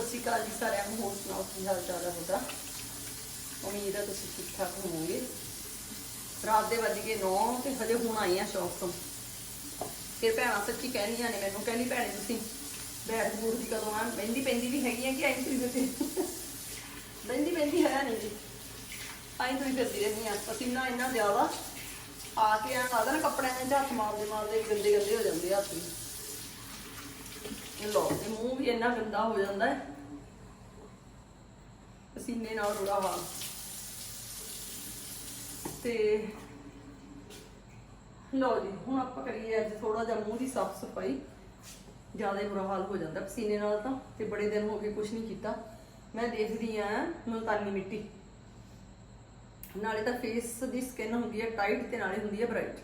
ਸਤਿ ਸ਼੍ਰੀ ਅਕਾਲ ਜੀ ਸਾਰਿਆਂ ਨੂੰ, ਹੋਰ ਸੁਣਾਓ ਕੀ ਹਾਲ ਚਾਲ ਹੈ ਤੁਹਾਡਾ? ਉਮੀਦ ਹੈ ਤੁਸੀਂ ਠੀਕ ਠਾਕ ਹੋਵੋਗੇ। ਰਾਤ ਦੇ ਵੱਜ ਗਏ 9 ਤੇ ਹਜੇ ਹੁਣ ਆਈ ਆ ਸ਼ੌਪ ਤੋਂ। ਫਿਰ ਭੈਣਾਂ ਸੱਚੀ ਕਹਿੰਦੀਆਂ ਨੇ ਮੈਨੂੰ, ਕਹਿੰਦੀ ਭੈਣੇ ਤੁਸੀਂ ਬੈਠ ਬੂੜ ਦੀ ਕਦੋਂ ਆ? ਮਹਿੰਦੀ ਪੈਂਦੀ ਵੀ ਹੈਗੀ ਆ ਕਿ ਆਈ ਤੁਸੀਂ ਤੇ ਮਹਿੰਦੀ ਪੈਂਦੀ ਹੈ ਨਹੀਂ ਜੀ। ਆਈ ਤੁਸੀਂ ਫਿਰਦੀ ਰਹਿੰਦੀ ਆ। ਪਸੀਨਾ ਇੰਨਾ ਜ਼ਿਆਦਾ ਆ ਕੇ ਆ ਲੱਗਦਾ ਨਾ ਕੱਪੜਿਆਂ ਦੇ ਹੱਥ ਮਾਰਦੇ ਮਾਰਦੇ ਗੰਦੇ ਗੰਦੇ ਹੋ ਜਾਂਦੇ ਆ ਹੱਥ। ਵੀ ਲੋ ਤੇ ਮੂੰਹ ਵੀ ਇੰਨਾ ਗੰਦਾ ਹੋ ਜਾਂਦਾ ਹੈ। ਪਸੀਨੇ ਨਾਲ ਬੁਰਾ ਹਾਲ ਤੇ ਲੋ ਜੀ, ਹੁਣ ਆਪਾਂ ਕਰੀਏ ਅੱਜ ਥੋੜਾ ਜਿਹਾ ਮੂੰਹ ਦੀ ਸਾਫ਼ ਸਫ਼ਾਈ। ਜ਼ਿਆਦਾ ਬੁਰਾ ਹਾਲ ਹੋ ਜਾਂਦਾ ਪਸੀਨੇ ਨਾਲ ਤਾਂ, ਤੇ ਬੜੇ ਦਿਨ ਹੋ ਗਏ ਕੁਝ ਨਹੀਂ ਕੀਤਾ। ਮੈਂ ਦੇਖਦੀ ਆ ਮੁਲਤਾਨੀ ਮਿੱਟੀ। ਨਾਲੇ ਤਾਂ ਫੇਸ ਦੀ ਸਕਿਨ ਹੁੰਦੀ ਹੈ ਟਾਈਟ ਤੇ ਨਾਲੇ ਹੁੰਦੀ ਹੈ ਬ੍ਰਾਈਟ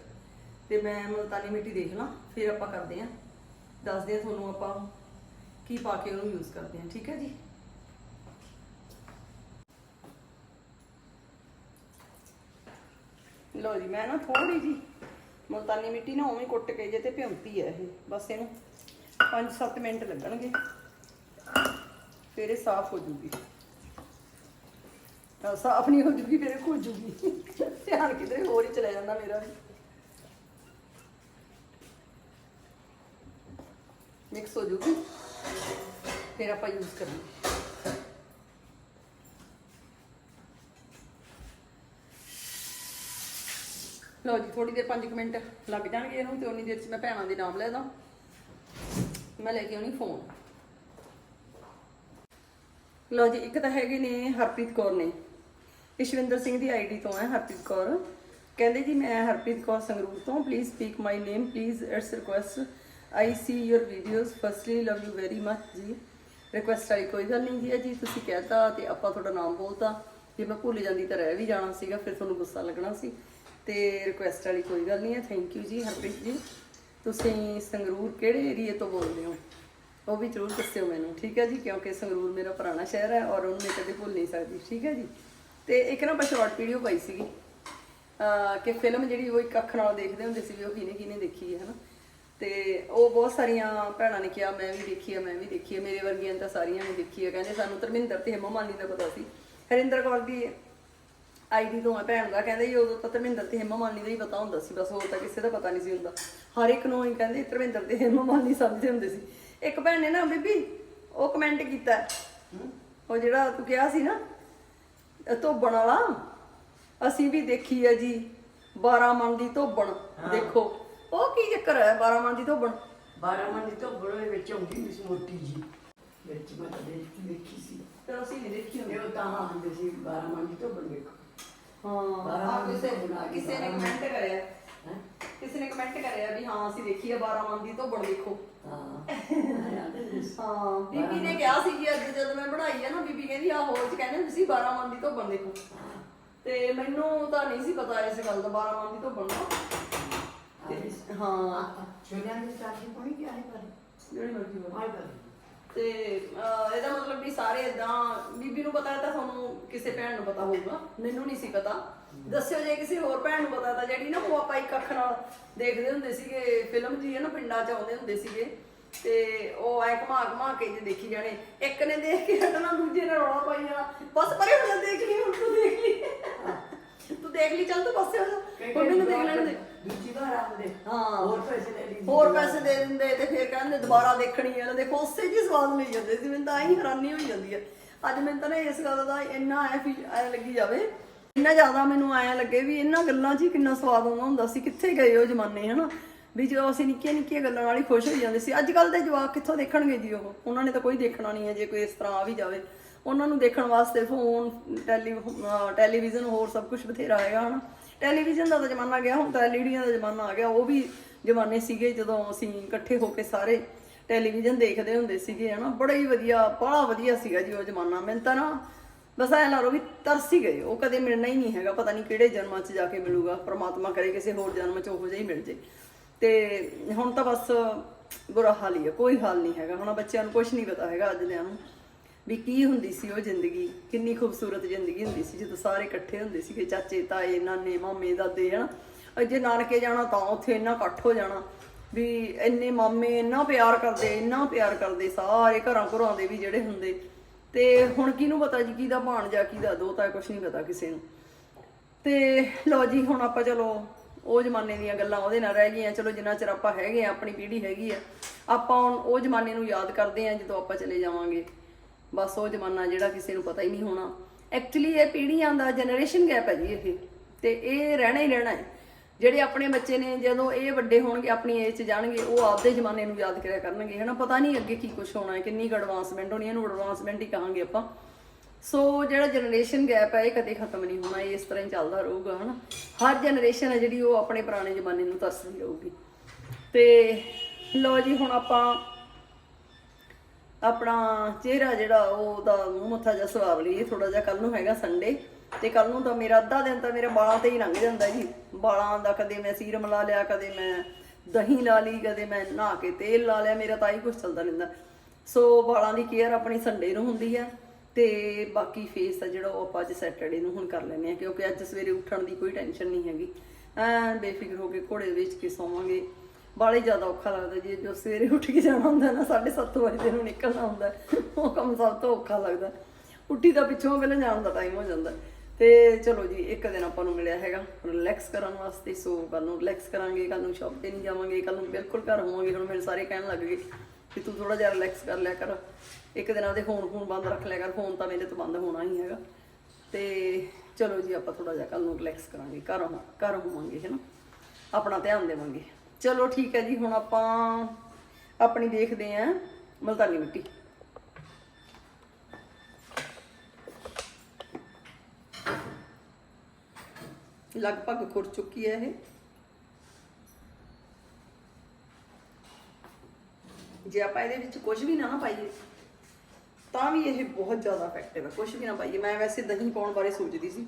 ਤੇ ਮੈਂ ਮੁਲਤਾਨੀ ਮਿੱਟੀ ਦੇਖ ਲਾਂ, ਫਿਰ ਆਪਾਂ ਕਰਦੇ ਆਂ ਦੱਸਦੇ ਆ ਤੁਹਾਨੂੰ ਆਪਾਂ ਕੀ ਪਾ ਕੇ ਉਹਨੂੰ ਯੂਜ਼ ਕਰਦੇ ਆ ਠੀਕ ਹੈ ਜੀ? ਲੋ ਜੀ, ਮੈਂ ਨਾ ਥੋੜੀ ਜੀ ਮੁਲਤਾਨੀ ਮਿੱਟੀ ਨਾ ਉਵੇਂ ਕੁੱਟ ਕੇ ਜੇ ਤੇ ਭਿਉਂਤੀ ਹੈ ਇਹ। ਬਸ ਇਹਨੂੰ 5-7 ਮਿੰਟ ਲੱਗਣਗੇ, ਫਿਰ ਇਹ ਸਾਫ਼ ਹੋ ਜੂਗੀ। ਤਾਂ ਸਾਫ਼ ਨਹੀਂ ਹੋ ਜੂਗੀ, ਫਿਰ ਇਹ ਜੂਗੀ। ਧਿਆਨ ਕਿਧਰੇ ਹੋਰ ਹੀ ਚਲਾ ਜਾਂਦਾ ਮੇਰਾ ਵੀ। ਮਿਕਸ ਹੋ ਜੂਗੀ ਫਿਰ ਆਪਾਂ ਯੂਜ਼ ਕਰਾਂਗੇ। ਲਓ ਜੀ ਥੋੜੀ ਦੇਰ 5 ਮਿੰਟ ਲੱਗ ਜਾਣਗੇ ਇਹਨੂੰ ਤੇ ਉਨੀ ਦੇਰ ਚ ਮੈਂ ਭੈਣਾਂ ਦੇ ਨਾਮ ਲੈ ਦਾਂ। ਮੈਂ ਲੈ ਕੇ ਆਉਣੀ ਫੋਨ ਲਓ ਜੀ, ਇੱਕ ਤਾਂ ਹੈਗੇ ਨੇ ਹਰਪ੍ਰੀਤ ਕੌਰ ਨੇ। ਇਸ਼ਵਿੰਦਰ ਸਿੰਘ ਦੀ ਆਈਡੀ ਤੋਂ ਹੈ ਹਰਪ੍ਰੀਤ ਕੌਰ। ਕਹਿੰਦੇ ਜੀ, ਮੈਂ ਹਰਪ੍ਰੀਤ ਕੌਰ ਸੰਗਰੂਰ ਤੋਂ। Please speak my name please it's request I see your videos firstly love you very much ji. Request I ਕੋਈ ਗੱਲ ਨਹੀਂ ਜੀ ਹੈ ਜੀ ਤੁਸੀਂ ਕਹਿਤਾ ਤੇ ਆਪਾਂ ਤੁਹਾਡਾ ਨਾਮ ਬੋਲਤਾ। ਜੇ ਮੈਂ ਭੁੱਲ ਜਾਂਦੀ ਤਾਂ ਰਹਿ ਵੀ ਜਾਣਾ ਸੀਗਾ, ਫਿਰ ਤੁਹਾਨੂੰ ਗੁੱਸਾ ਲੱਗਣਾ ਸੀ। ਤੇ ਰਿਕੁਐਸਟ ਵਾਲੀ ਕੋਈ ਗੱਲ ਨਹੀਂ ਹੈ ਥੈਂਕ ਯੂ ਜੀ, ਹਰਪ੍ਰੀਤ ਜੀ। ਤੁਸੀਂ ਸੰਗਰੂਰ ਕਿਹੜੇ ਏਰੀਏ ਤੋਂ ਬੋਲਦੇ ਹੋ? ਉਹ ਵੀ ਜ਼ਰੂਰ ਦੱਸਿਓ ਮੈਨੂੰ, ਠੀਕ ਹੈ ਜੀ? ਕਿਉਂਕਿ ਸੰਗਰੂਰ ਮੇਰਾ ਪੁਰਾਣਾ ਸ਼ਹਿਰ ਹੈ ਔਰ ਉਹਨੂੰ ਮੈਂ ਕਦੇ ਭੁੱਲ ਨਹੀਂ ਸਕਦੀ, ਠੀਕ ਹੈ ਜੀ? ਤੇ ਇੱਕ ਨਾ ਮੈਂ ਸ਼ਾਰਟ ਵੀਡੀਓ ਪਾਈ ਸੀਗੀ। ਕਿ ਫਿਲਮ ਜਿਹੜੀ ਉਹ ਇੱਕ ਅੱਖ ਨਾਲ ਦੇਖਦੇ ਹੁੰਦੇ ਸੀ, ਵੀ ਉਹ ਕਿਹਨੇ ਕਿਹਨੇ ਦੇਖੀ ਹੈ, ਹਨਾ? ਤੇ ਉਹ ਬਹੁਤ ਸਾਰੀਆਂ ਭੈਣਾਂ ਨੇ ਕਿਹਾ ਮੈਂ ਵੀ ਦੇਖੀ ਹੈ ਮੈਂ ਵੀ ਦੇਖੀ ਹੈ ਮੇਰੇ ਵਰਗੀਆਂ ਤਾਂ ਸਾਰੀਆਂ ਨੇ ਦੇਖੀ ਹੈ ਕਹਿੰਦੇ ਸਾਨੂੰ ਧਰਮਿੰਦਰ ਤੇ ਹਿਮਾ ਮਾਲੀ ਦਾ ਪਤਾ ਸੀ। ਹਰਿੰਦਰ ਕੌਰ ਦੀ ਆਈਡੀ ਤੋਂ ਆ ਭੈਣ ਦਾ ਕਹਿੰਦੇ ਜੀ ਉਦੋਂ ਤਾਂ ਧਰਮਿੰਦਰ ਤੇ ਹਿਮਾ ਮਾਲੀ ਦਾ ਹੀ ਪਤਾ ਹੁੰਦਾ ਸੀ ਬਸ ਹੋਰ ਤਾਂ ਕਿਸੇ ਦਾ ਪਤਾ ਨਹੀਂ ਸੀ ਹੁੰਦਾ। ਹਰ ਇੱਕ ਨੂੰ ਹੀ ਕਹਿੰਦੇ ਧਰਮਿੰਦਰ ਤੇ ਹਿਮਾ ਮਾਲੀ ਸਮਝਦੇ ਹੁੰਦੇ ਸੀ। ਇੱਕ ਭੈਣ ਨੇ ਨਾ ਬੀਬੀ ਉਹ ਕਮੈਂਟ ਕੀਤਾ। ਉਹ ਜਿਹੜਾ ਤੂੰ ਕਿਹਾ ਸੀ ਨਾ ਧੋਬਣ ਵਾਲਾ ਅਸੀਂ ਵੀ ਦੇਖੀ ਹੈ ਜੀ 12 ਮਨ ਦੀ ਧੋਬਣ ਦੇਖੋ। ਉਹ ਕੀ ਚੱਕਰ ਹੈ 12 ਮਨ ਦੀ ਧੋਬਣ? ਬਾਰਾਂ ਮਨ ਤੋਂ ਬੜੇ ਵਿੱਚ ਆਉਂਦੀ ਸੀ ਮੋਟੀ ਜੀ ਵਿੱਚ ਮੈਂ ਤਾਂ ਦੇਖ ਦੇਖੀ ਸੀ। ਫਿਰ ਅਸੀਂ ਨਹੀਂ ਦੇਖੀ ਹੁੰਦੀ ਇਹ ਉਹ ਤਾਂ ਆਉਂਦੇ ਸੀ ਬਾਰਾਂ ਮਨ ਤੋਂ ਬੜੇ ਹਾਂ। ਬਾਰਾਂ ਆਹ ਮਨ ਦੀ ਕਿਸੇ ਧੋਬਣ ਆ ਗਈ, ਕਿਸੇ ਨੇ ਬਾਰਾਂ। ਕਮੈਂਟ ਕਰਿਆ। ਹੈ? ਕਿਸੇ ਨੇ ਕਮੈਂਟ ਕਰਿਆ ਵੀ ਹਾਂ ਅਸੀਂ ਦੇਖੀ ਹੈ 12 ਮਨ ਦੀ ਧੋਬਣ ਦੇਖੋ। ਹਾਂ। ਹਾਂ। ਬੀਬੀ ਨੇ ਕਿਹਾ ਸੀ ਜੀ ਅੱਜ ਜਦੋਂ ਮੈਂ ਬਣਾਈ ਆ ਨਾ ਬੀਬੀ ਕਹਿੰਦੀ ਆ ਹੋਰ ਚ ਕਹਿੰਦੇ ਤੁਸੀਂ 12 ਮਨ ਦੀ ਧੋਬਣ ਦੇਖੋ। ਤੇ ਮੈਨੂੰ ਤਾਂ ਨਹੀਂ ਸੀ ਪਤਾ ਇਸ ਗੱਲ ਦਾ 12 ਮਨ ਦੀ ਧੋਬਣ ਦਾ। ਤੇ ਹਾਂ। ਛੋਲਿਆਂ ਦੀ ਚਾਟੀ ਪਾਣੀ ਕੀ ਆਏ ਪਰ ਜਿਹੜੀ ਮਰਜ਼ੀ ਬੋਲੋ। ਆਏ ਪਰ ਤੇ ਅਹ, ਇਹਦਾ ਮਤਲਬ ਵੀ ਸਾਰੇ ਇਦਾਂ ਬੀਬੀ ਨੂੰ ਪਤਾ ਹੈ ਤਾਂ ਤੁਹਾਨੂੰ ਕਿਸੇ ਭੈਣ ਨੂੰ ਪਤਾ ਹੋਊਗਾ। ਮੈਨੂੰ ਨਹੀਂ ਸੀ ਪਤਾ। ਦੱਸਿਓ ਜੇ ਕਿਸੇ ਹੋਰ ਭੈਣ ਨੂੰ ਪਤਾ ਤਾਂ ਜਿਹੜੀ ਨਾ ਉਹ ਆਪਾਂ ਇੱਕ ਅੱਖ ਨਾਲ ਦੇਖਦੇ ਹੁੰਦੇ ਸੀਗੇ ਫਿਲਮ ਜੀ ਹੈ ਨਾ ਪਿੰਡਾਂ 'ਚ ਆਉਂਦੇ ਹੁੰਦੇ ਸੀਗੇ। ਤੇ ਉਹ ਐ ਘਮਾ ਘਮਾ ਕੇ ਜੇ ਦੇਖੀ ਜਾਣੇ। ਇੱਕ ਨੇ ਦੇਖ ਕੇ ਹਟਣਾ ਦੂਜੇ ਨੇ ਰੌਲਾ ਪਾਈ ਜਾਣਾ। ਬਸ ਪਰੇ ਹੋ ਜਾ ਦੇਖ ਲਈ ਹੁਣ ਤੂੰ ਦੇਖ ਲਈ। ਦੇਖ ਲਈ ਚੱਲ ਤੂੰ ਪਾਸੇ ਹੋ ਜਾ। ਹੁਣ ਮੈਨੂੰ ਦੇਖ ਲੈਣ ਦੇ। ਦੂਜੀ ਵਾਰ ਆਉਂਦੇ ਹਾਂ। ਹੋਰ ਪੈਸੇ ਲੈ ਲਈ ਹੋਰ ਪੈਸੇ ਦੇ ਦਿੰਦੇ ਤੇ ਫਿਰ ਕਹਿੰਦੇ ਦੁਬਾਰਾ ਦੇਖਣੀ ਹੈ ਦੇਖੋ ਉਸੇ ਜੀ ਸਵਾਦ ਲਈ ਜਾਂਦੇ ਸੀ। ਮੈਨੂੰ ਤਾਂ ਆਹੀ ਹੈਰਾਨੀ ਹੋਈ ਜਾਂਦੀ ਹੈ ਅੱਜ ਮੈਨੂੰ ਤਾਂ ਨਾ ਇਸ ਗੱਲ ਦਾ ਇੰਨਾ ਐ ਫੀਲ ਐ ਲੱਗੀ ਜਾਵੇ। ਇੰਨਾ ਜ਼ਿਆਦਾ ਮੈਨੂੰ ਐ ਲੱਗੇ ਵੀ ਇਹਨਾਂ ਗੱਲਾਂ 'ਚ ਹੀ ਕਿੰਨਾ ਸਵਾਦ ਆਉਂਦਾ ਹੁੰਦਾ ਸੀ। ਕਿੱਥੇ ਗਏ ਉਹ ਜ਼ਮਾਨੇ ਹਨਾ? ਵੀ ਜਦੋਂ ਅਸੀਂ ਨਿੱਕੀਆਂ ਨਿੱਕੀਆਂ ਗੱਲਾਂ ਨਾਲ ਹੀ ਖੁਸ਼ ਹੋਈ ਜਾਂਦੇ ਸੀ। ਅੱਜ ਕੱਲ ਦੇ ਜਵਾਕ ਕਿੱਥੋਂ ਦੇਖਣਗੇ ਜੀ ਉਹ? ਉਹਨਾਂ ਨੇ ਤਾਂ ਕੋਈ ਦੇਖਣਾ ਨਹੀਂ ਹੈ ਜੇ ਕੋਈ ਇਸ ਤਰ੍ਹਾਂ ਆ ਵੀ ਜਾਵੇ। ਉਹਨਾਂ ਨੂੰ ਦੇਖਣ ਵਾਸਤੇ ਫੋਨ ਟੈਲੀ ਟੈਲੀਵਿਜ਼ਨ ਹੋਰ ਸਭ ਕੁਝ ਬਥੇਰਾ ਹੈਗਾ ਹਨਾ। ਟੈਲੀਵਿਜ਼ਨ ਦਾ ਤਾਂ ਜ਼ਮਾਨਾ ਗਿਆ, ਹੁਣ ਤਾਂ ਐਲਈਡੀਆਂ ਦਾ ਜ਼ਮਾਨਾ ਆ ਗਿਆ, ਉਹ ਵੀ ਜ਼ਮਾਨੇ ਸੀਗੇ ਜਦੋਂ ਅਸੀਂ ਇਕੱਠੇ ਹੋ ਕੇ ਸਾਰੇ ਟੈਲੀਵਿਜ਼ਨ ਦੇਖਦੇ ਹੁੰਦੇ ਸੀਗੇ ਹਨਾ। ਬੜਾ ਹੀ ਵਧੀਆ ਬੜਾ ਵਧੀਆ ਸੀਗਾ ਜੀ ਉਹ ਜ਼ਮਾਨਾ, ਮੈਨੂੰ ਤਾਂ ਨਾ ਬਸ ਐ ਲਾ ਲਓ ਵੀ ਤਰਸ ਹੀ ਗਏ, ਉਹ ਕਦੇ ਮਿਲਣਾ ਹੀ ਨਹੀਂ ਹੈਗਾ, ਪਤਾ ਨਹੀਂ ਕਿਹੜੇ ਜਨਮਾਂ 'ਚ ਜਾ ਕੇ ਮਿਲੂਗਾ, ਪ੍ਰਮਾਤਮਾ ਕਰੇ ਕਿਸੇ ਹੋਰ ਜਨਮ 'ਚ ਉਹੋ ਜਿਹਾ ਹੀ ਮਿਲ ਜੇ। ਤੇ ਹੁਣ ਤਾਂ ਬਸ ਬੁਰਾ ਹਾਲ ਹੀ ਹੈ ਕੋਈ ਹਾਲ ਨਹੀਂ ਹੈਗਾ, ਹੁਣ ਬੱਚਿਆਂ ਨੂੰ ਕੁਝ ਨਹੀਂ ਪਤਾ ਹੈਗਾ ਅੱਜ ਦਿਆਂ ਨੂੰ। ਵੀ ਕੀ ਹੁੰਦੀ ਸੀ ਉਹ ਜ਼ਿੰਦਗੀ? ਕਿੰਨੀ ਖੂਬਸੂਰਤ ਜ਼ਿੰਦਗੀ ਹੁੰਦੀ ਸੀ, ਜਦੋਂ ਸਾਰੇ ਇਕੱਠੇ ਹੁੰਦੇ ਸੀਗੇ, ਚਾਚੇ, ਤਾਏ, ਨਾਨੇ, ਮਾਮੇ, ਦਾਦੇ, ਹਨਾ? ਜੇ ਨਾਨਕੇ ਜਾਣਾ ਤਾਂ ਉੱਥੇ ਇੰਨਾ ਇਕੱਠ ਹੋ ਜਾਣਾ ਵੀ ਇੰਨੇ ਮਾਮੇ ਇੰਨਾ ਪਿਆਰ ਕਰਦੇ, ਇੰਨਾ ਪਿਆਰ ਕਰਦੇ, ਸਾਰੇ ਘਰਾਂ ਘਰਾਂ ਦੇ ਵੀ ਜਿਹੜੇ ਹੁੰਦੇ। ਤੇ ਹੁਣ ਕਿਹਨੂੰ ਪਤਾ ਜੀ, ਕਿਹਦਾ ਭਾਣਜਾ, ਕਿਹਦਾ ਦੋਤਾ ਕੁਝ ਨਹੀਂ ਪਤਾ ਕਿਸੇ ਨੂੰ। ਤੇ ਲਓ ਜੀ, ਹੁਣ ਆਪਾਂ ਚਲੋ ਉਹ ਜ਼ਮਾਨੇ ਦੀਆਂ ਗੱਲਾਂ ਉਹਦੇ ਨਾਲ ਰਹਿ ਗਈਆਂ। ਚਲੋ ਜਿੰਨਾ ਚਿਰ ਆਪਾਂ ਹੈਗੇ ਆ, ਆਪਣੀ ਪੀੜ੍ਹੀ ਹੈਗੀ ਆ, ਆਪਾਂ ਉਹ ਜ਼ਮਾਨੇ ਨੂੰ ਯਾਦ ਕਰਦੇ ਆ ਜਦੋਂ ਆਪਾਂ ਚਲੇ ਜਾਵਾਂਗੇ। ਬਸ ਉਹ ਜ਼ਮਾਨਾ ਜਿਹੜਾ ਕਿਸੇ ਨੂੰ ਪਤਾ ਹੀ ਨਹੀਂ ਹੋਣਾ। ਐਕਚੁਅਲੀ ਇਹ ਪੀੜ੍ਹੀਆਂ ਦਾ ਜਨਰੇਸ਼ਨ ਗੈਪ ਹੈ ਜੀ ਇਹ। ਤੇ ਇਹ ਰਹਿਣਾ ਹੀ ਰਹਿਣਾ ਹੈ। ਜਿਹੜੇ ਆਪਣੇ ਬੱਚੇ ਨੇ ਜਦੋਂ ਇਹ ਵੱਡੇ ਹੋਣਗੇ ਆਪਣੀ ਏਜ 'ਚ ਜਾਣਗੇ ਉਹ ਆਪਦੇ ਜ਼ਮਾਨੇ ਨੂੰ ਯਾਦ ਕਰਿਆ ਕਰਨਗੇ। ਹਨਾ ਪਤਾ ਨਹੀਂ ਅੱਗੇ ਕੀ ਕੁਝ ਹੋਣਾ ਹੈ ਕਿੰਨੀ ਕੁ ਐਡਵਾਂਸਮੈਂਟ ਹੋਣੀ ਹੈ, ਇਹਨੂੰ ਐਡਵਾਂਸਮੈਂਟ ਹੀ ਕਹਾਂਗੇ ਆਪਾਂ। ਸੋ ਜਿਹੜਾ ਜਨਰੇਸ਼ਨ ਗੈਪ ਹੈ ਇਹ ਕਦੇ ਖਤਮ ਨਹੀਂ ਹੋਣਾ ਇਹ ਇਸ ਤਰ੍ਹਾਂ ਹੀ ਚੱਲਦਾ ਰਹੂਗਾ ਹਨਾ। ਹਰ ਜਨਰੇਸ਼ਨ ਹੈ ਜਿਹੜੀ ਉਹ ਆਪਣੇ ਪੁਰਾਣੇ ਜ਼ਮਾਨੇ ਨੂੰ ਤਰਸਦੀ ਰਹੂਗੀ। ਤੇ ਲੋ ਜੀ ਹੁਣ ਆਪਾਂ ਆਪਣਾ ਚਿਹਰਾ ਜਿਹੜਾ ਉਹਦਾ ਮੂੰਹ ਮੱਥਾ ਜਿਹਾ ਸਵਾਰ ਲਈਏ ਥੋੜਾ ਜਿਹਾ ਕੱਲ ਨੂੰ ਹੈਗਾ ਸੰਡੇ ਤੇ ਕੱਲ ਨੂੰ ਤਾਂ ਮੇਰਾ ਅੱਧਾ ਦਿਨ ਤਾਂ ਮੇਰਾ ਵਾਲਾਂ ਤੇ ਹੀ ਲੰਘ ਜਾਂਦਾ ਜੀ। ਵਾਲਾਂ ਦਾ ਕਦੇ ਮੈਂ ਸੀਰਮ ਲਾ ਲਿਆ, ਕਦੇ ਮੈਂ ਦਹੀਂ ਲਾ ਲਈ, ਕਦੇ ਮੈਂ ਨਹਾ ਕੇ ਤੇਲ ਲਾ ਲਿਆ, ਮੇਰਾ ਤਾਂ ਹੀ ਕੁਝ ਚੱਲਦਾ ਰਹਿੰਦਾ। ਸੋ ਬਾਲਾਂ ਦੀ ਕੇਅਰ ਆਪਣੀ ਸੰਡੇ ਨੂੰ ਹੁੰਦੀ ਹੈ ਤੇ ਬਾਕੀ ਫੇਸ ਆ ਜਿਹੜਾ ਉਹ ਆਪਾਂ ਅੱਜ ਸੈਟਰਡੇ ਨੂੰ ਹੁਣ ਕਰ ਲੈਂਦੇ ਆ, ਕਿਉਂਕਿ ਅੱਜ ਸਵੇਰੇ ਉੱਠਣ ਦੀ ਕੋਈ ਟੈਨਸ਼ਨ ਨਹੀਂ ਹੈਗੀ। ਐਨ ਬੇਫਿਕਰ ਹੋ ਕੇ ਘੋੜੇ ਵਿੱਚ ਕੇ ਸੌਵਾਂਗੇ। ਬਾਲੇ ਜ਼ਿਆਦਾ ਔਖਾ ਲੱਗਦਾ ਜੀ, ਜੋ ਸਵੇਰੇ ਉੱਠ ਕੇ ਜਾਣਾ ਹੁੰਦਾ ਨਾ 7:30 ਵਜੇ ਨੂੰ ਨਿਕਲਣਾ ਹੁੰਦਾ, ਉਹ ਕੰਮ ਸਭ ਤੋਂ ਔਖਾ ਲੱਗਦਾ। ਉੱਠੀ ਦਾ ਪਿੱਛੋਂ ਪਹਿਲਾਂ ਜਾਣ ਦਾ ਟਾਈਮ ਹੋ ਜਾਂਦਾ। ਤੇ ਚਲੋ ਜੀ, ਇੱਕ ਦਿਨ ਆਪਾਂ ਨੂੰ ਮਿਲਿਆ ਹੈਗਾ ਰਿਲੈਕਸ ਕਰਨ ਵਾਸਤੇ, ਸੋ ਕੱਲ ਨੂੰ ਰਿਲੈਕਸ ਕਰਾਂਗੇ ਕੱਲ ਨੂੰ ਸ਼ਾਪ ਤੇ ਨਹੀਂ ਜਾਵਾਂਗੇ ਕੱਲ ਨੂੰ ਬਿਲਕੁਲ ਘਰ ਹੋਵਾਂਗੇ, ਹੁਣ ਮੇਰੇ ਸਾਰੇ ਕਹਿਣ ਲੱਗ ਗਏ ਕਿ ਤੂੰ ਥੋੜਾ ਜਿਹਾ ਰਿਲੈਕਸ ਕਰ ਲਿਆ ਕਰ। ਇੱਕ ਦਿਨ ਆਪਦੇ ਫੋਨ ਫੋਨ ਬੰਦ ਰੱਖ ਲਿਆ ਕਰ ਫੋਨ ਤਾਂ ਮੇਰੇ ਤੋਂ ਬੰਦ ਹੋਣਾ ਹੀ ਹੈਗਾ। ਤੇ ਚਲੋ ਜੀ, ਆਪਾਂ ਥੋੜਾ ਜਿਹਾ ਕੱਲ ਨੂੰ ਰਿਲੈਕਸ ਕਰਾਂਗੇ, ਘਰ ਹੋਵਾਂ, ਘਰ ਹੋਵਾਂਗੇ ਹੈਨਾ ਆਪਣਾ ਧਿਆਨ ਦੇਵਾਂਗੇ। ਚਲੋ ਠੀਕ ਹੈ ਜੀ, ਹੁਣ ਆਪਾਂ ਆਪਣੀ ਦੇਖਦੇ ਆਂ ਮਲਤਾਨੀ ਮਿੱਟੀ। ਲਗਭਗ ਖੁਰ ਚੁੱਕੀ ਹੈ ਇਹ। ਜੇ ਆਪਾਂ ਇਹਦੇ ਵਿੱਚ ਕੁਝ ਵੀ ਨਾ ਪਾਈਏ, ਤਾਂ ਵੀ ਇਹ ਬਹੁਤ ਜ਼ਿਆਦਾ ਇਫੈਕਟਿਵ ਹੈ। ਕੁਝ ਵੀ ਨਾ ਪਾਈਏ। ਮੈਂ ਵੈਸੇ ਦਹੀਂ ਪਾਉਣ ਬਾਰੇ ਸੋਚਦੀ ਸੀ,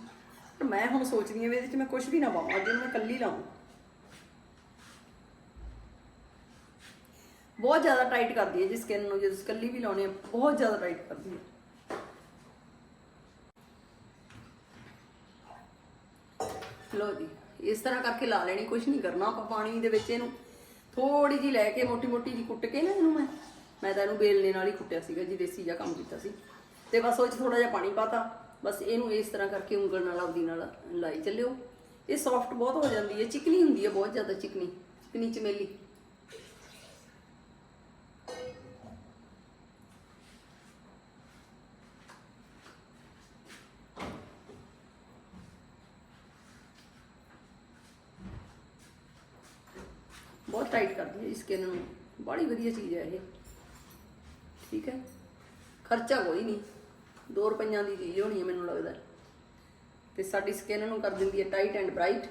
ਪਰ ਮੈਂ ਹੁਣ ਸੋਚਦੀ ਹਾਂ ਵੀ ਇਹਦੇ ਵਿੱਚ ਮੈਂ ਕੁਝ ਵੀ ਨਾ ਪਾਵਾਂ, ਅੱਜ ਮੈਂ ਕੱਲੀ ਲਾਵਾਂ। ਬਹੁਤ ਜ਼ਿਆਦਾ ਟਾਈਟ ਕਰਦੀ ਹੈ ਜੀ ਸਕਿਨ ਨੂੰ ਜੇ ਤੁਸੀਂ ਕੱਲੀ ਵੀ ਲਾਉਣੇ ਆ ਬਹੁਤ ਜ਼ਿਆਦਾ ਟਾਈਟ ਕਰਦੀ ਹੈ। ਲੋ ਜੀ, ਇਸ ਤਰ੍ਹਾਂ ਕਰਕੇ ਲਾ ਲੈਣੀ ਕੁਝ ਨਹੀਂ ਕਰਨਾ ਆਪਾਂ ਪਾਣੀ ਦੇ ਵਿੱਚ ਇਹਨੂੰ। ਥੋੜੀ ਜੀ ਲੈ ਕੇ ਮੋਟੀ ਮੋਟੀ ਜੀ ਕੁੱਟ ਕੇ ਨਾ ਇਹਨੂੰ ਮੈਂ। ਮੈਂ ਤਾਂ ਇਹਨੂੰ ਬੇਲਣੇ ਨਾਲ ਹੀ ਕੁੱਟਿਆ ਸੀਗਾ ਜੀ, ਦੇਸੀ ਜਿਹਾ ਕੰਮ ਕੀਤਾ ਸੀ। ਤੇ ਬਸ ਉਹ ਚ ਥੋੜਾ ਜਿਹਾ ਪਾਣੀ ਪਾਤਾ। ਬਸ ਇਹਨੂੰ ਇਸ ਤਰ੍ਹਾਂ ਕਰਕੇ ਉਂਗਲ ਨਾਲ, ਆਪਦੀ ਨਾਲ ਲਾਈ ਚੱਲਿਓ। ਇਹ ਸੌਫਟ ਬਹੁਤ ਹੋ ਜਾਂਦੀ ਹੈ, ਚਿਕਨੀ ਹੁੰਦੀ ਹੈ, ਬਹੁਤ ਜ਼ਿਆਦਾ ਚਿਕਨੀ ਚਿਕਨੀ ਚਮੇਲੀ। ਬਹੁਤ ਟਾਈਟ ਕਰਦੀ ਹੈ ਸਕਿਨ ਨੂੰ। ਬੜੀ ਵਧੀਆ ਚੀਜ਼ ਹੈ ਇਹ। ਠੀਕ ਹੈ? ਖਰਚਾ ਕੋਈ ਨਹੀਂ। 2 ਰੁਪਈਆਂ ਦੀ ਚੀਜ਼ ਹੋਣੀ ਹੈ, ਮੈਨੂੰ ਲੱਗਦਾ। ਤੇ ਸਾਡੀ ਸਕਿਨ ਨੂੰ ਕਰ ਦਿੰਦੀ ਹੈ ਟਾਈਟ ਐਂਡ ਬ੍ਰਾਈਟ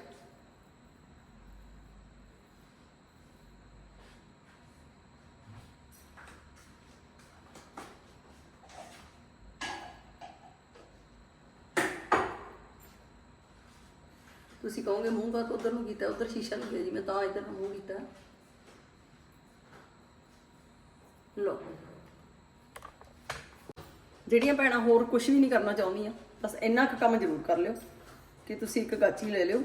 ਤੁਸੀਂ ਕਹੋਗੇ, ਮੂੰਹ ਕਾ ਉਧਰ ਨੂੰ ਕੀਤਾ, ਉਧਰ ਸ਼ੀਸ਼ਾ ਲੱਗਿਆ ਜੀ, ਮੈਂ ਤਾਂ ਇਧਰ ਨੂੰ ਮੂੰਹ ਕੀਤਾ। ਲੋ ਜਿਹੜੀਆਂ ਭੈਣਾਂ ਹੋਰ ਕੁਝ ਵੀ ਨਹੀਂ ਕਰਨਾ ਚਾਹੁੰਦੀਆਂ, ਬਸ ਇੰਨਾ ਕੁ ਕੰਮ ਜ਼ਰੂਰ ਕਰ ਲਿਓ। ਕਿ ਤੁਸੀਂ ਇੱਕ ਗਾਚੀ ਲੈ ਲਿਓ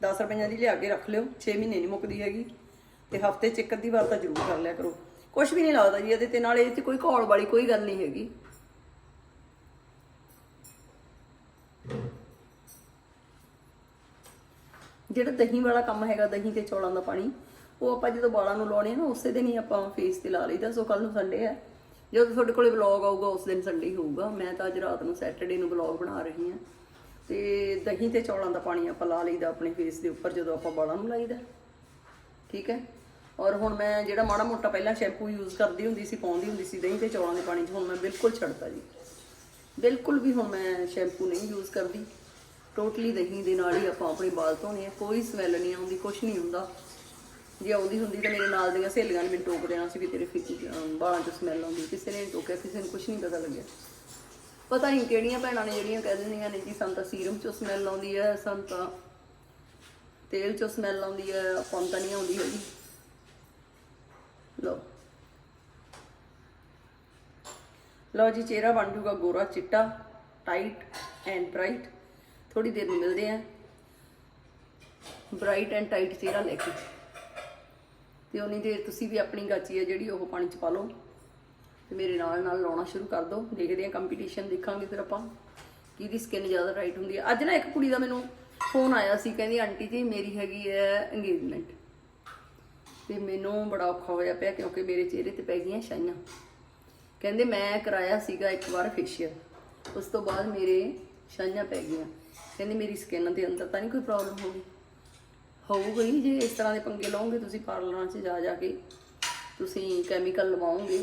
10 ਰੁਪਈਆਂ ਦੀ ਲਿਆ ਕੇ ਰੱਖ ਲਿਓ 6 ਮਹੀਨੇ ਨਹੀਂ ਮੁੱਕਦੀ ਹੈਗੀ। ਤੇ ਹਫ਼ਤੇ ਚ ਇੱਕ ਅੱਧੀ ਵਾਰ ਤਾਂ ਜ਼ਰੂਰ ਕਰ ਲਿਆ ਕਰੋ। ਕੁਝ ਵੀ ਨਹੀਂ ਲੱਗਦਾ ਜੀ, ਇਹਦੇ ਤੇ ਨਾਲ ਇਹ 'ਚ ਕੋਈ ਘੋਲ ਵਾਲੀ ਕੋਈ ਗੱਲ ਨਹੀਂ ਹੈਗੀ। ਜਿਹੜਾ ਦਹੀਂ ਵਾਲਾ ਕੰਮ ਹੈਗਾ, ਦਹੀਂ ਤੇ ਚੌਲਾਂ ਦਾ ਪਾਣੀ, ਉਹ ਆਪਾਂ ਜਦੋਂ ਵਾਲਾਂ ਨੂੰ ਲਾਉਣੇ ਆ ਨਾ, ਉਸੇ ਦਿਨ ਹੀ ਆਪਾਂ ਫੇਸ ਤੇ ਲਾ ਲਈਦਾ ਸੋ ਕੱਲ ਨੂੰ ਸੰਡੇ ਹੈ ਜਦੋਂ ਤੁਹਾਡੇ ਕੋਲੇ ਵਲੌਗ ਆਊਗਾ, ਉਸ ਦਿਨ ਸੰਡੇ ਹੀ ਹੋਊਗਾ। ਮੈਂ ਤਾਂ ਅੱਜ ਰਾਤ ਨੂੰ ਸੈਟਰਡੇ ਨੂੰ ਵਲੌਗ ਬਣਾ ਰਹੀ ਹਾਂ। ਤੇ ਦਹੀਂ ਤੇ ਚੌਲਾਂ ਦਾ ਪਾਣੀ ਆਪਾਂ ਲਾ ਲਈਦਾ ਆਪਣੇ ਫੇਸ ਦੇ ਉੱਪਰ, ਜਦੋਂ ਆਪਾਂ ਵਾਲਾਂ ਨੂੰ ਲਾਈਦਾ ਠੀਕ ਹੈ? ਔਰ ਹੁਣ ਮੈਂ ਜਿਹੜਾ ਮਾੜਾ ਮੋਟਾ ਪਹਿਲਾਂ ਸ਼ੈਂਪੂ ਯੂਜ਼ ਕਰਦੀ ਹੁੰਦੀ ਸੀ, ਪਾਉਂਦੀ ਹੁੰਦੀ ਸੀ, ਦਹੀਂ ਤੇ ਚੌਲਾਂ ਦੇ ਪਾਣੀ 'ਚ, ਹੁਣ ਮੈਂ ਬਿਲਕੁਲ ਛੱਡਤਾ ਜੀ। ਬਿਲਕੁਲ ਵੀ ਹੁਣ ਮੈਂ ਸ਼ੈਂਪੂ ਨਹੀਂ ਯੂਜ਼ ਕਰਦੀ। ਟੋਟਲੀ ਦਹੀਂ ਦੇ ਨਾਲ ਹੀ ਆਪਾਂ ਆਪਣੇ ਵਾਲ ਧੋਣੇ ਆ, ਕੋਈ ਸਮੈਲ ਨਹੀਂ ਆਉਂਦੀ ਕੁਝ ਨਹੀਂ ਹੁੰਦਾ। ਜੇ ਆਉਂਦੀ ਹੁੰਦੀ ਤਾਂ ਮੇਰੇ ਨਾਲ ਦੀਆਂ ਸਹੇਲੀਆਂ ਨੇ ਮੈਨੂੰ ਟੋਕ ਦੇਣਾ ਸੀ ਵੀ ਤੇਰੇ ਫਿੱਕੀ ਵਾਲਾਂ 'ਚ ਸਮੈਲ ਆਉਂਦੀ, ਕਿਸੇ ਨੇ ਨਹੀਂ ਟੋਕਿਆ, ਕਿਸੇ ਨੂੰ ਕੁਝ ਨਹੀਂ ਪਤਾ ਲੱਗਿਆ। ਪਤਾ ਨਹੀਂ ਕਿਹੜੀਆਂ ਭੈਣਾਂ ਨੇ ਜਿਹੜੀਆਂ ਕਹਿ ਦਿੰਦੀਆਂ ਨੇ ਜੀ ਸਾਨੂੰ ਤਾਂ ਸੀਰਮ 'ਚੋਂ ਸਮੈਲ ਆਉਂਦੀ ਹੈ, ਸਾਨੂੰ ਤਾਂ ਤੇਲ 'ਚੋਂ ਸਮੈਲ ਆਉਂਦੀ ਹੈ, ਆਪਾਂ ਤਾਂ ਨਹੀਂ ਆਉਂਦੀ ਹੈਗੀ। ਲਓ। ਲਓ ਜੀ, ਚਿਹਰਾ ਬਣ ਜੂਗਾ ਗੋਰਾ, ਚਿੱਟਾ ਟਾਈਟ ਐਂਡ ਬ੍ਰਾਈਟ ਥੋੜੀ ਦੇਰ ਨੂੰ ਮਿਲਦੇ ਆ ਬ੍ਰਾਈਟ ਐਂਡ ਟਾਈਟ ਚਿਹਰਾ ਲੈ ਕੇ। ਤੇ ਉਨੀ ਦੇਰ ਤੁਸੀਂ ਵੀ ਆਪਣੀ ਗਾਚੀ ਹੈ ਜਿਹੜੀ ਉਹ ਪਾਣੀ ਚ ਪਾ ਲਓ। ਤੇ ਮੇਰੇ ਨਾਲ ਨਾਲ ਲਾਉਣਾ ਸ਼ੁਰੂ ਕਰ ਦਿਓ ਦੇਖਦੇ ਹਾਂ ਕੰਪੀਟੀਸ਼ਨ ਦੇਖਾਂਗੇ ਫਿਰ ਆਪਾਂ ਕਿਹਦੀ ਸਕਿਨ ਜ਼ਿਆਦਾ ਰਾਈਟ ਹੁੰਦੀ ਹੈ ਅੱਜ ਨਾ ਇੱਕ ਕੁੜੀ ਦਾ ਮੈਨੂੰ ਫੋਨ ਆਇਆ ਸੀ, ਕਹਿੰਦੀ, ਆਂਟੀ ਜੀ, ਮੇਰੀ ਹੈਗੀ ਹੈ ਇੰਗੇਜਮੈਂਟ ਤੇ ਮੈਨੂੰ ਬੜਾ ਔਖਾ ਹੋਇਆ ਪਿਆ ਕਿਉਂਕਿ ਮੇਰੇ ਚਿਹਰੇ ਤੇ ਪੈ ਗਈਆਂ ਛਾਈਆਂ। ਕਹਿੰਦੇ, ਮੈਂ ਕਰਾਇਆ ਸੀਗਾ ਇੱਕ ਵਾਰ ਫੇਸ਼ੀਅਲ ਉਸ ਤੋਂ ਬਾਅਦ ਮੇਰੇ ਛਾਈਆਂ ਪੈ ਗਈਆਂ। ਕਹਿੰਦੇ ਮੇਰੀ ਸਕਿਨ ਦੇ ਅੰਦਰ ਤਾਂ ਨਹੀਂ ਕੋਈ ਪ੍ਰੋਬਲਮ ਹੋਗੀ ਹੋਊਗਾ ਹੀ ਜੇ ਇਸ ਤਰ੍ਹਾਂ ਦੇ ਪੰਗੇ ਲਓਗੇ ਤੁਸੀਂ ਪਾਰਲਰਾਂ 'ਚ ਜਾ ਜਾ ਕੇ ਤੁਸੀਂ ਕੈਮੀਕਲ ਲਵਾਓਗੇ,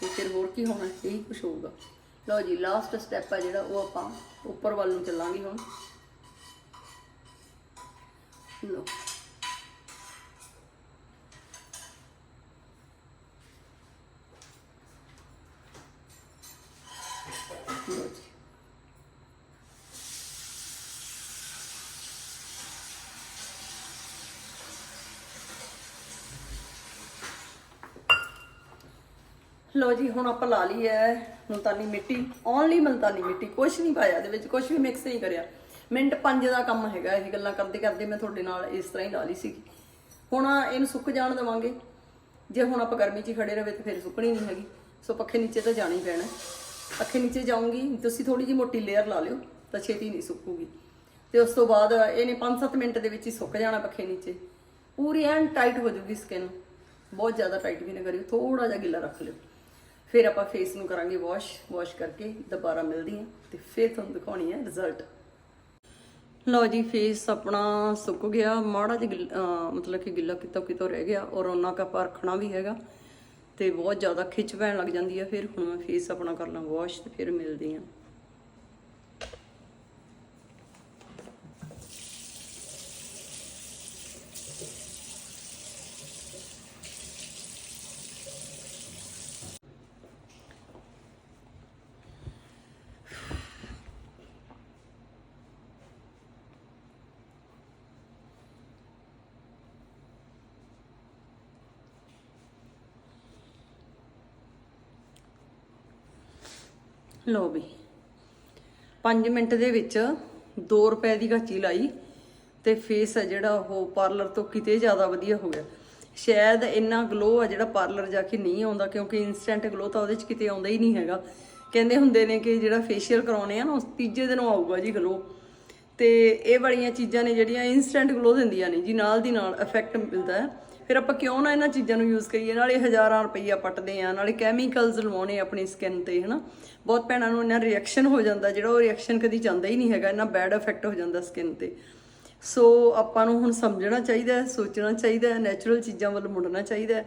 ਤੇ ਫਿਰ ਹੋਰ ਕੀ ਹੋਣਾ, ਇਹੀ ਕੁਝ ਹੋਊਗਾ। ਲਓ ਜੀ ਲਾਸਟ ਸਟੈਪ ਆ ਜਿਹੜਾ, ਉਹ ਆਪਾਂ ਉੱਪਰ ਵੱਲ ਨੂੰ ਚੱਲਾਂਗੇ ਹੁਣ। ਲਓ। ਲੋ ਜੀ, ਹੁਣ ਆਪਾਂ ਲਾ ਲਈ ਹੈ ਮੁਲਤਾਨੀ ਮਿੱਟੀ। ਓਨਲੀ ਮੁਲਤਾਨੀ ਮਿੱਟੀ ਕੁਝ ਨਹੀਂ ਪਾਇਆ ਇਹਦੇ ਵਿੱਚ ਕੁਝ ਵੀ ਮਿਕਸ ਨਹੀਂ ਕਰਿਆ। ਮਿੰਟ 5 ਦਾ ਕੰਮ ਹੈਗਾ, ਇਹ ਗੱਲਾਂ ਕਰਦੇ ਕਰਦੇ ਮੈਂ ਤੁਹਾਡੇ ਨਾਲ ਇਸ ਤਰ੍ਹਾਂ ਹੀ ਲਾ ਲਈ ਸੀ ਹੁਣ ਇਹਨੂੰ ਸੁੱਕ ਜਾਣ ਦੇਵਾਂਗੇ। ਜੇ ਹੁਣ ਆਪਾਂ ਗਰਮੀ 'ਚ ਹੀ ਖੜੇ ਰਵੇ ਤਾਂ ਫਿਰ ਸੁੱਕਣੀ ਨਹੀਂ ਹੈਗੀ। ਸੋ ਪੱਖੇ ਨੀਚੇ ਤਾਂ ਜਾਣਾ ਹੀ ਪੈਣਾ। ਪੱਖੇ ਨੀਚੇ ਜਾਊਂਗੀ, ਤੁਸੀਂ ਥੋੜੀ ਜਿਹੀ ਮੋਟੀ ਲੇਅਰ ਲਾ ਲਿਓ, ਤਾਂ ਛੇਤੀ ਨਹੀਂ ਸੁੱਕੂਗੀ। ਤੇ ਉਸ ਤੋਂ ਬਾਅਦ ਇਹਨੇ 5-7 ਮਿੰਟ ਦੇ ਵਿੱਚ ਹੀ ਸੁੱਕ ਜਾਣਾ ਪੱਖੇ ਨੀਚੇ। ਪੂਰੀ ਐਨ ਟਾਈਟ ਹੋ ਜੂਗੀ ਸਕਿਨ ਬਹੁਤ ਜ਼ਿਆਦਾ ਟਾਈਟ ਵੀ ਨਾ ਕਰਿਓ ਥੋੜਾ ਜਿਹਾ ਗਿੱਲਾ ਰੱਖ ਲਿਓ। ਫਿਰ ਆਪਾਂ ਫੇਸ ਨੂੰ ਕਰਾਂਗੇ ਵਾਸ਼ ਵਾਸ਼ ਕਰਕੇ ਦੁਬਾਰਾ ਮਿਲਦੀ ਹਾਂ ਤੇ ਫਿਰ ਤੁਹਾਨੂੰ ਦਿਖਾਉਣੀ ਹੈ ਰਿਜ਼ਲਟ ਲਓ ਜੀ ਫੇਸ ਆਪਣਾ ਸੁੱਕ ਗਿਆ, ਮਾੜਾ ਜਿਹਾ ਗਿੱਲ- ਮਤਲਬ ਕਿ ਗਿੱਲਾ ਕਿਤੋਂ ਕਿਤੋਂ ਰਹਿ ਗਿਆ ਔਰ ਉਹਨਾਂ ਕਾ ਆਪਾਂ ਰੱਖਣਾ ਵੀ ਹੈਗਾ ਤੇ ਬਹੁਤ ਜ਼ਿਆਦਾ ਖਿੱਚ ਪੈਣ ਲੱਗ ਜਾਂਦੀ ਹੈ। ਫਿਰ ਹੁਣ ਮੈਂ ਫੇਸ ਆਪਣਾ ਕਰ ਲਾਂ ਵਾਸ਼ ਤੇ ਫਿਰ ਮਿਲਦੀ ਹਾਂ। ਲਓ ਵੀ। 5 ਮਿੰਟ ਦੇ ਵਿੱਚ 2 ਰੁਪਏ ਦੀ ਘਾਚੀ ਲਾਈ ਤੇ ਫੇਸ ਹੈ ਜਿਹੜਾ ਉਹ ਪਾਰਲਰ ਤੋਂ ਕਿਤੇ ਜ਼ਿਆਦਾ ਵਧੀਆ ਹੋ ਗਿਆ। ਸ਼ਾਇਦ ਇੰਨਾ ਗਲੋ ਆ ਜਿਹੜਾ ਪਾਰਲਰ ਜਾ ਕੇ ਨਹੀਂ ਆਉਂਦਾ, ਕਿਉਂਕਿ ਇਨਸਟੈਂਟ ਗਲੋ ਤਾਂ ਉਹਦੇ 'ਚ ਕਿਤੇ ਆਉਂਦਾ ਹੀ ਨਹੀਂ ਹੈਗਾ। ਕਹਿੰਦੇ ਹੁੰਦੇ ਨੇ ਕਿ ਜਿਹੜਾ ਫੇਸ਼ੀਅਲ ਕਰਾਉਣੇ ਆ ਨਾ, ਉਸ ਤੀਜੇ ਦਿਨੋਂ ਆਊਗਾ ਜੀ ਗਲੋ ਤੇ ਇਹ ਵਾਲੀਆਂ ਚੀਜ਼ਾਂ ਨੇ ਜਿਹੜੀਆਂ ਇਨਸਟੈਂਟ ਗਲੋ ਦਿੰਦੀਆਂ ਨੇ ਜੀ, ਨਾਲ ਦੀ ਨਾਲ ਇਫੈਕਟ ਮਿਲਦਾ ਹੈ। ਫਿਰ ਆਪਾਂ ਕਿਉਂ ਨਾ ਇਹਨਾਂ ਚੀਜ਼ਾਂ ਨੂੰ ਯੂਜ਼ ਕਰੀਏ? ਨਾਲੇ ਹਜ਼ਾਰਾਂ ਰੁਪਈਆ ਪੱਟਦੇ ਆ, ਨਾਲੇ ਕੈਮੀਕਲਸ ਲਵਾਉਣੇ ਆਪਣੀ ਸਕਿਨ ਤੇ, ਹਨਾ? ਬਹੁਤ ਭੈਣਾਂ ਨੂੰ ਇਹਨਾਂ ਰਿਐਕਸ਼ਨ ਹੋ ਜਾਂਦਾ, ਜਿਹੜਾ ਉਹ ਰਿਐਕਸ਼ਨ ਕਦੀ ਜਾਂਦਾ ਹੀ ਨਹੀਂ ਹੈਗਾ ਇਹਨਾਂ ਬੈਡ ਇਫੈਕਟ ਹੋ ਜਾਂਦਾ ਸਕਿਨ ਤੇ। ਸੋ ਆਪਾਂ ਨੂੰ ਹੁਣ ਸਮਝਣਾ ਚਾਹੀਦਾ, ਸੋਚਣਾ ਚਾਹੀਦਾ ਨੈਚੁਰਲ ਚੀਜ਼ਾਂ ਵੱਲ ਮੁੜਨਾ ਚਾਹੀਦਾ।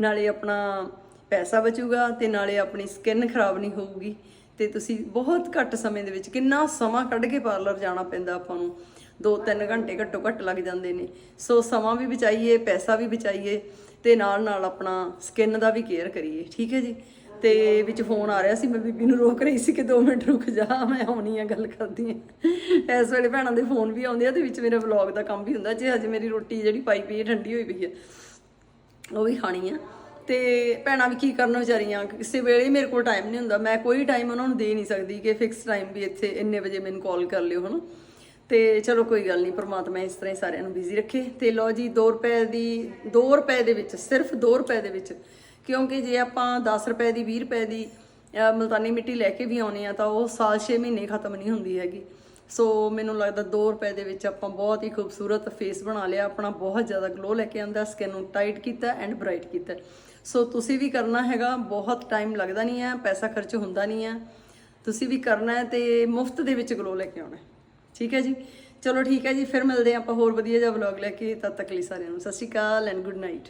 ਨਾਲੇ ਆਪਣਾ ਪੈਸਾ ਬਚੂਗਾ ਤੇ ਨਾਲੇ ਆਪਣੀ ਸਕਿਨ ਖਰਾਬ ਨਹੀਂ ਹੋਊਗੀ। ਤੇ ਤੁਸੀਂ ਬਹੁਤ ਘੱਟ ਸਮੇਂ ਦੇ ਵਿੱਚ ਕਿੰਨਾ ਸਮਾਂ ਕੱਢ ਕੇ ਪਾਰਲਰ ਜਾਣਾ ਪੈਂਦਾ ਆਪਾਂ ਨੂੰ। 2-3 ਘੰਟੇ ਘੱਟੋ ਘੱਟ ਲੱਗ ਜਾਂਦੇ ਨੇ। ਸੋ ਸਮਾਂ ਵੀ ਬਚਾਈਏ, ਪੈਸਾ ਵੀ ਬਚਾਈਏ ਤੇ ਨਾਲ ਨਾਲ ਆਪਣਾ ਸਕਿਨ ਦਾ ਵੀ ਕੇਅਰ ਕਰੀਏ। ਠੀਕ ਹੈ ਜੀ? ਤੇ ਵਿੱਚ ਫੋਨ ਆ ਰਿਹਾ ਸੀ, ਮੈਂ ਬੀਬੀ ਨੂੰ ਰੋਕ ਰਹੀ ਸੀ ਕਿ 2 ਮਿੰਟ ਰੁਕ ਜਾ, ਮੈਂ ਆਉਣੀ ਆ ਗੱਲ ਕਰਦੀ ਆ। ਇਸ ਵੇਲੇ ਭੈਣਾਂ ਦੇ ਫੋਨ ਵੀ ਆਉਂਦੇ ਆ ਤੇ ਵਿੱਚ ਮੇਰਾ ਵਲੌਗ ਦਾ ਕੰਮ ਵੀ ਹੁੰਦਾ, ਜੇ ਹਜੇ ਮੇਰੀ ਰੋਟੀ ਜਿਹੜੀ ਪਾਈ ਪਈ ਹੈ, ਠੰਡੀ ਹੋਈ ਪਈ ਹੈ, ਉਹ ਵੀ ਖਾਣੀ ਆ। ਤੇ ਭੈਣਾਂ ਵੀ ਕੀ ਕਰਨ ਵਿਚਾਰੀਆਂ, ਕਿਸੇ ਵੇਲੇ ਮੇਰੇ ਕੋਲ ਟਾਈਮ ਨਹੀਂ ਹੁੰਦਾ। ਮੈਂ ਕੋਈ ਟਾਈਮ ਉਹਨਾਂ ਨੂੰ ਦੇ ਨਹੀਂ ਸਕਦੀ ਕਿ ਫਿਕਸ ਟਾਈਮ ਵੀ ਇੱਥੇ ਇੰਨੇ ਵਜੇ ਮੈਨੂੰ ਕਾਲ ਕਰ ਲਿਓ, ਹਨਾ? ਤੇ ਚਲੋ ਕੋਈ ਗੱਲ ਨਹੀਂ ਪ੍ਰਮਾਤਮਾ ਇਸ ਤਰ੍ਹਾਂ ਹੀ ਸਾਰਿਆਂ ਨੂੰ ਬਿਜ਼ੀ ਰੱਖੇ। ਤੇ ਲਓ ਜੀ 2 ਰੁਪਏ ਦੀ 2 ਰੁਪਏ ਦੇ ਵਿੱਚ ਸਿਰਫ 2 ਰੁਪਏ ਦੇ ਵਿੱਚ ਕਿਉਂਕਿ ਜੇ ਆਪਾਂ 10 ਰੁਪਏ ਦੀ 20 ਰੁਪਏ ਦੀ ਅਹ, ਮੁਲਤਾਨੀ ਮਿੱਟੀ ਲੈ ਕੇ ਵੀ ਆਉਨੇ ਆ ਤਾਂ ਉਹ ਸਾਲ 6 ਮਹੀਨੇ ਖਤਮ ਨਹੀਂ ਹੁੰਦੀ ਹੈਗੀ। ਸੋ ਮੈਨੂੰ ਲੱਗਦਾ 2 ਰੁਪਏ ਦੇ ਵਿੱਚ ਆਪਾਂ ਬਹੁਤ ਹੀ ਖੂਬਸੂਰਤ ਫੇਸ ਬਣਾ ਲਿਆ ਆਪਣਾ ਬਹੁਤ ਜ਼ਿਆਦਾ ਗਲੋ ਲੈ ਕੇ ਆਂਦਾ ਸਕਿਨ ਨੂੰ ਟਾਈਟ ਕੀਤਾ ਐਂਡ ਬ੍ਰਾਈਟ ਕੀਤਾ। ਸੋ ਤੁਸੀਂ ਵੀ ਕਰਨਾ ਹੈਗਾ ਬਹੁਤ ਟਾਈਮ ਲੱਗਦਾ ਨਹੀਂ ਹੈ ਪੈਸਾ ਖਰਚ ਹੁੰਦਾ ਨਹੀਂ ਹੈ। ਤੁਸੀਂ ਵੀ ਕਰਨਾ ਹੈ ਤੇ ਮੁਫਤ ਦੇ ਵਿੱਚ ਗਲੋ ਲੈ ਕੇ ਆਉਣਾ ਹੈ। ਠੀਕ ਹੈ ਜੀ? ਚਲੋ ਠੀਕ ਹੈ ਜੀ, ਫਿਰ ਮਿਲਦੇ ਹਾਂ ਆਪਾਂ ਹੋਰ ਵਧੀਆ ਜਿਹਾ ਵਲੌਗ ਲੈ ਕੇ, ਤਦ ਤੱਕ ਲਈ ਸਾਰਿਆਂ ਨੂੰ। Sat Shri Akal and good night